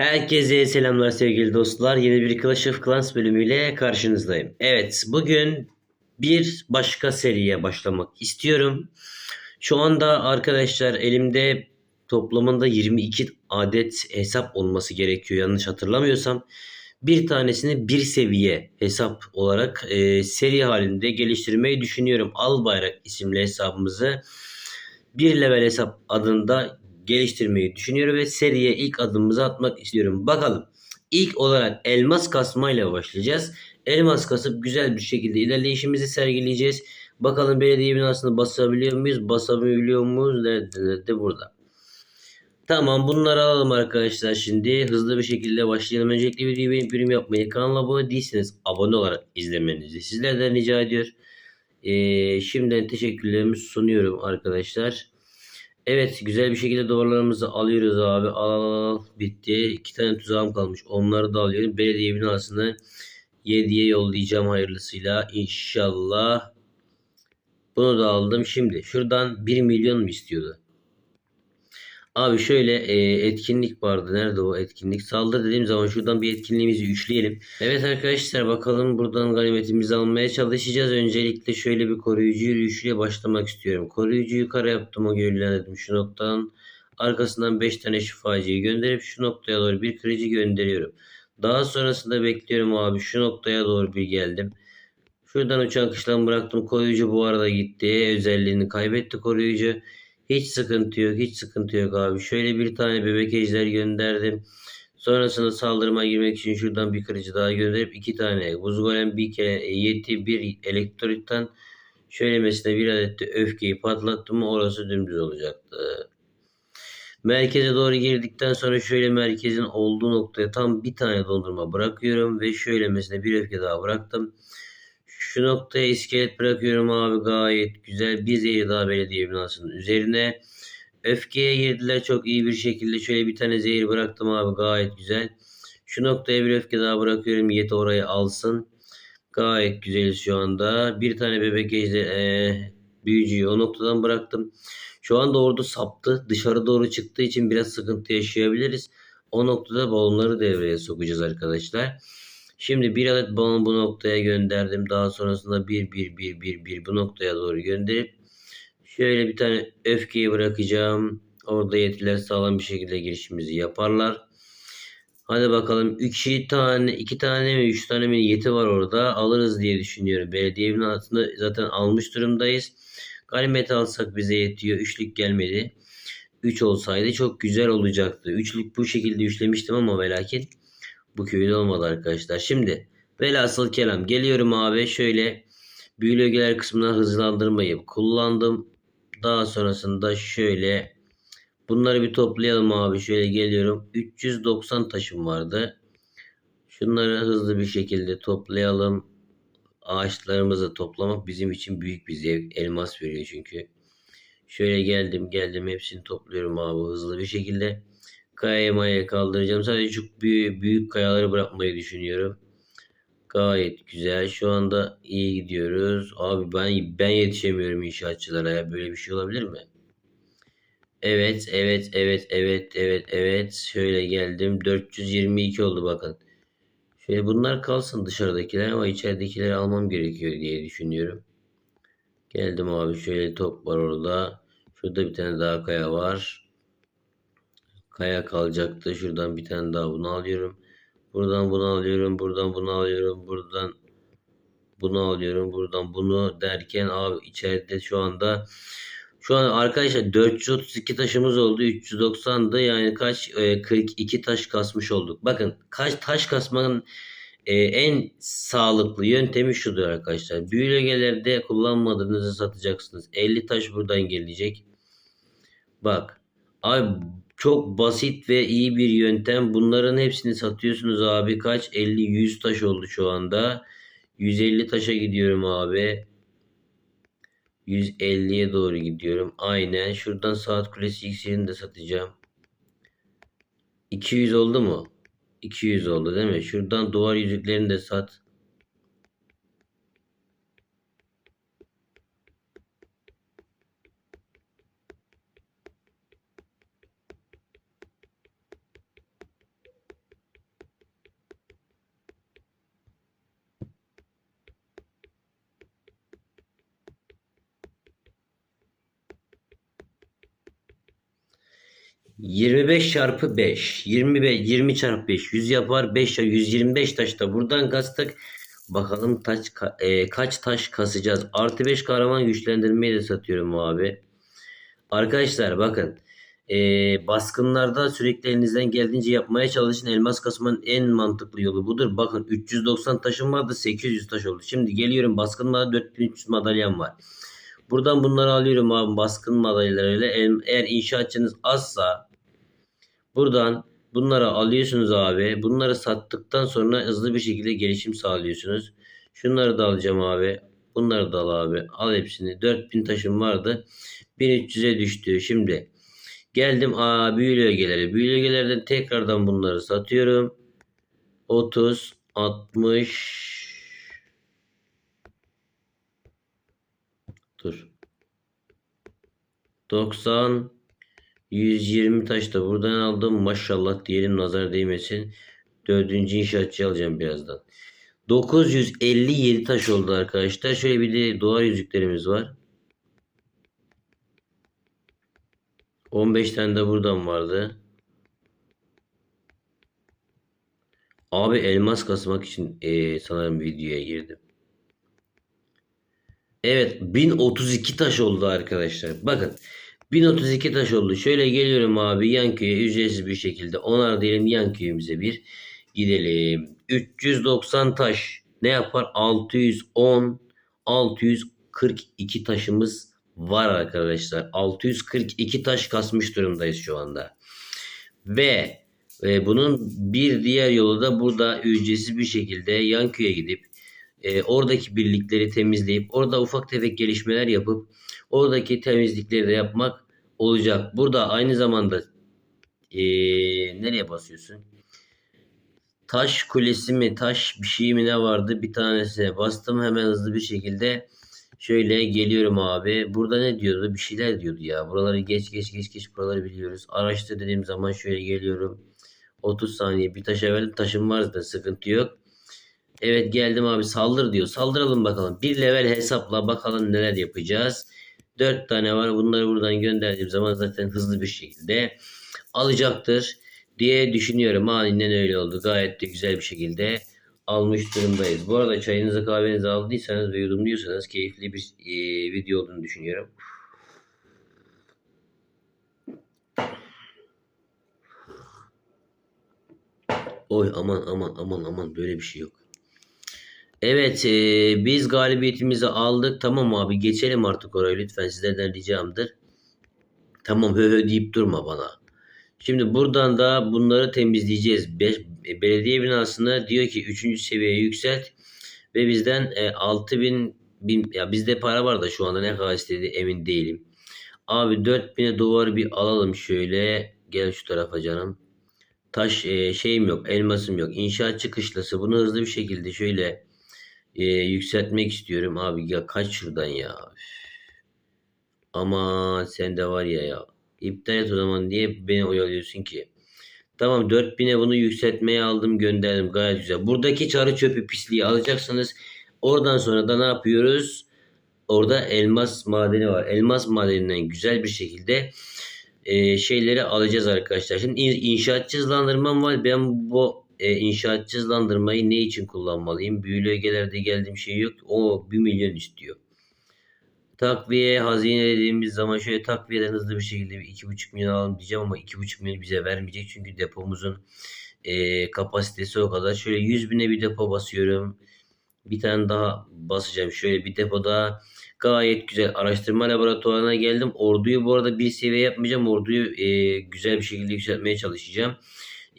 Herkese selamlar sevgili dostlar. Yeni bir Clash of Clans bölümüyle karşınızdayım. Evet, bugün bir başka seriye başlamak istiyorum. Şu anda arkadaşlar elimde toplamında 22 adet hesap olması gerekiyor yanlış hatırlamıyorsam. Bir tanesini bir seviye hesap olarak e, seri halinde geliştirmeyi düşünüyorum. Al Bayrak isimli hesabımızı bir level hesap adında geliştirmeyi düşünüyorum ve seriye ilk adımımızı atmak istiyorum. Bakalım. İlk olarak elmas kasmayla başlayacağız. Elmas kasıp güzel bir şekilde ilerleyişimizi sergileyeceğiz. Bakalım belediye binasını basabiliyor muyuz? Basabiliyor muyuz? Nerede? Nerede? Burada. Tamam bunları alalım arkadaşlar şimdi. Hızlı bir şekilde başlayalım. Öncelikle videoyu beğenip yorum yapmayı, kanala abone değilseniz abone olarak izlemenizi sizlerden rica ediyor. Ee, şimdiden teşekkürlerimi sunuyorum arkadaşlar. Evet güzel bir şekilde duvarlarımızı alıyoruz abi. Al al al. Bitti. İki tane tuzağım kalmış. Onları da alıyorum. Belediye binasını 7'ye yollayacağım hayırlısıyla. İnşallah. Bunu da aldım. Şimdi şuradan 1 milyon mu istiyordu? Abi şöyle e, etkinlik vardı. Nerede o etkinlik? Saldır dediğim zaman şuradan bir etkinliğimizi üçleyelim. Evet arkadaşlar bakalım buradan ganimetimizi almaya çalışacağız. Öncelikle şöyle bir koruyucu yürüyüşüyle başlamak istiyorum. Koruyucu yukarı yaptım o dedim şu noktadan. Arkasından 5 tane şifacıyı gönderip şu noktaya doğru bir kırıcı gönderiyorum. Daha sonrasında bekliyorum abi. Şu noktaya doğru bir geldim. Şuradan uçan kışlan bıraktım. Koruyucu bu arada gitti. Özelliğini kaybetti koruyucu. Hiç sıkıntı yok. Hiç sıkıntı yok abi. Şöyle bir tane bebek ejder gönderdim. Sonrasında saldırıma girmek için şuradan bir kırıcı daha gönderip iki tane buz golem bir kere yeti bir elektrolitten şöyle mesela bir adet de öfkeyi patlattım mı orası dümdüz olacaktı. Merkeze doğru girdikten sonra şöyle merkezin olduğu noktaya tam bir tane dondurma bırakıyorum ve şöyle mesela bir öfke daha bıraktım. Şu noktaya iskelet bırakıyorum abi gayet güzel. Bir zehir daha belediye binasının üzerine. Öfkeye girdiler çok iyi bir şekilde. Şöyle bir tane zehir bıraktım abi gayet güzel. Şu noktaya bir öfke daha bırakıyorum. Yeti orayı alsın. Gayet güzel şu anda. Bir tane bebek ejder ee, büyücüyü o noktadan bıraktım. Şu anda ordu saptı. Dışarı doğru çıktığı için biraz sıkıntı yaşayabiliriz. O noktada balonları devreye sokacağız arkadaşlar. Şimdi bir adet balon bu noktaya gönderdim. Daha sonrasında bir bir bir bir bir bu noktaya doğru gönderip şöyle bir tane öfkeyi bırakacağım. Orada yetkiler sağlam bir şekilde girişimizi yaparlar. Hadi bakalım 2 tane 2 tane mi 3 tane mi yeti var orada alırız diye düşünüyorum. Belediye binasında zaten almış durumdayız. Ganimet alsak bize yetiyor. Üçlük gelmedi. 3 olsaydı çok güzel olacaktı. Üçlük bu şekilde üçlemiştim ama ve lakin bu köyde olmadı arkadaşlar. Şimdi velhasıl kelam geliyorum abi şöyle büyülü ögeler kısmına hızlandırmayı kullandım. Daha sonrasında şöyle bunları bir toplayalım abi. Şöyle geliyorum. 390 taşım vardı. Şunları hızlı bir şekilde toplayalım. Ağaçlarımızı toplamak bizim için büyük bir zevk. Elmas veriyor çünkü. Şöyle geldim geldim hepsini topluyorum abi hızlı bir şekilde. Kayayı maya kaldıracağım. Sadece çok büyük, büyük kayaları bırakmayı düşünüyorum. Gayet güzel. Şu anda iyi gidiyoruz. Abi ben ben yetişemiyorum inşaatçılara ya. Böyle bir şey olabilir mi? Evet, evet, evet, evet, evet, evet. Şöyle geldim. 422 oldu bakın. Şöyle bunlar kalsın dışarıdakiler ama içeridekileri almam gerekiyor diye düşünüyorum. Geldim abi. Şöyle top var orada. Şurada bir tane daha kaya var. Kaya kalacaktı. Şuradan bir tane daha bunu alıyorum. Buradan bunu alıyorum. Buradan bunu alıyorum. Buradan bunu alıyorum. Buradan bunu derken abi içeride şu anda şu an arkadaşlar 432 taşımız oldu. 390'dı. Yani kaç? E, 42 taş kasmış olduk. Bakın kaç taş kasmanın e, en sağlıklı yöntemi şudur arkadaşlar. Büyülegelerde kullanmadığınızı satacaksınız. 50 taş buradan gelecek. Bak. Abi çok basit ve iyi bir yöntem. Bunların hepsini satıyorsunuz abi. Kaç? 50-100 taş oldu şu anda. 150 taşa gidiyorum abi. 150'ye doğru gidiyorum. Aynen. Şuradan saat kulesi iksirini de satacağım. 200 oldu mu? 200 oldu değil mi? Şuradan duvar yüzüklerini de sat. 25 çarpı 5. 25, 20 çarpı 5. 100 yapar. 5 125 taş da buradan kastık. Bakalım taş, e, kaç taş kasacağız. Artı 5 kahraman güçlendirmeyi de satıyorum abi. Arkadaşlar bakın. e, baskınlarda sürekli elinizden geldiğince yapmaya çalışın. Elmas kasmanın en mantıklı yolu budur. Bakın 390 taşım vardı 800 taş oldu. Şimdi geliyorum baskınlarda 4300 madalyam var. Buradan bunları alıyorum abi baskın madalyalarıyla. Eğer inşaatçınız azsa buradan bunları alıyorsunuz abi. Bunları sattıktan sonra hızlı bir şekilde gelişim sağlıyorsunuz. Şunları da alacağım abi. Bunları da al abi. Al hepsini. 4000 taşım vardı. 1300'e düştü. Şimdi geldim aa büyülü ögeleri. Büyülü ögelerden tekrardan bunları satıyorum. 30 60 Dur. 90 120 taş da buradan aldım. Maşallah diyelim nazar değmesin. Dördüncü inşaatçı alacağım birazdan. 957 taş oldu arkadaşlar. Şöyle bir de duvar yüzüklerimiz var. 15 tane de buradan vardı. Abi elmas kasmak için eee, sanırım videoya girdim. Evet 1032 taş oldu arkadaşlar. Bakın 1032 taş oldu. Şöyle geliyorum abi yan köye ücretsiz bir şekilde onar diyelim yan köyümüze bir gidelim. 390 taş ne yapar? 610 642 taşımız var arkadaşlar. 642 taş kasmış durumdayız şu anda. Ve e, bunun bir diğer yolu da burada ücretsiz bir şekilde yan köye gidip e, oradaki birlikleri temizleyip orada ufak tefek gelişmeler yapıp oradaki temizlikleri de yapmak olacak. Burada aynı zamanda e, nereye basıyorsun? Taş kulesi mi taş bir şey mi ne vardı bir tanesine bastım hemen hızlı bir şekilde şöyle geliyorum abi. Burada ne diyordu? Bir şeyler diyordu ya. Buraları geç geç geç geç buraları biliyoruz. Araştır dediğim zaman şöyle geliyorum. 30 saniye bir taşa verdim. Taşım var zaten sıkıntı yok. Evet geldim abi saldır diyor. Saldıralım bakalım. Bir level hesapla bakalım neler yapacağız. 4 tane var. Bunları buradan gönderdiğim zaman zaten hızlı bir şekilde alacaktır diye düşünüyorum. Aynen öyle oldu. Gayet de güzel bir şekilde almış durumdayız. Bu arada çayınızı kahvenizi aldıysanız ve yudumluyorsanız keyifli bir e, video olduğunu düşünüyorum. Oy aman aman aman aman böyle bir şey yok. Evet e, biz galibiyetimizi aldık. Tamam abi geçelim artık oraya lütfen sizlerden ricamdır. Tamam hö hö deyip durma bana. Şimdi buradan da bunları temizleyeceğiz. Be- e, belediye binasını diyor ki 3. seviyeye yükselt ve bizden e, 6000 bin, ya bizde para var da şu anda ne kadar istedi emin değilim. Abi 4000'e duvarı bir alalım şöyle. Gel şu tarafa canım. Taş e, şeyim yok, elmasım yok. İnşaatçı kışlası. Bunu hızlı bir şekilde şöyle e, yükseltmek istiyorum. Abi ya kaç şuradan ya. Ama sen de var ya ya. İptal et o zaman diye beni oyalıyorsun ki. Tamam 4000'e bunu yükseltmeye aldım gönderdim gayet güzel. Buradaki çarı çöpü pisliği alacaksınız. Oradan sonra da ne yapıyoruz? Orada elmas madeni var. Elmas madeninden güzel bir şekilde e, şeyleri alacağız arkadaşlar. Şimdi in- inşaatçı hızlandırmam var. Ben bu e, inşaatçı hızlandırmayı ne için kullanmalıyım? Büyülü ögelerde geldiğim şey yok. O 1 milyon istiyor. Takviye hazine dediğimiz zaman şöyle takviyeden hızlı bir şekilde bir 2,5 milyon alalım diyeceğim ama 2,5 milyon bize vermeyecek. Çünkü depomuzun e, kapasitesi o kadar. Şöyle 100 bine bir depo basıyorum. Bir tane daha basacağım. Şöyle bir depoda gayet güzel araştırma laboratuvarına geldim. Orduyu bu arada bir seviye yapmayacağım. Orduyu e, güzel bir şekilde yükseltmeye çalışacağım.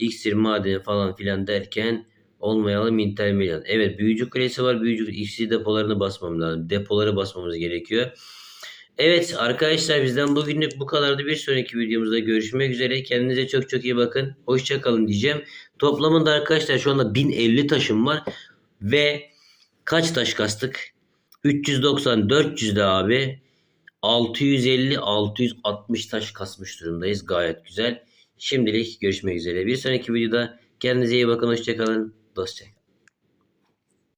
İksir madeni falan filan derken olmayalım intermediate. Evet büyücü kulesi var. Büyücü iksir depolarını basmam lazım. Depoları basmamız gerekiyor. Evet arkadaşlar bizden bugünlük bu kadardı. Bir sonraki videomuzda görüşmek üzere. Kendinize çok çok iyi bakın. Hoşçakalın diyeceğim. Toplamında arkadaşlar şu anda 1050 taşım var. Ve kaç taş kastık? 390 400 de abi. 650 660 taş kasmış durumdayız. Gayet güzel. Şimdilik görüşmek üzere. Bir sonraki videoda kendinize iyi bakın. Hoşçakalın. Dostça.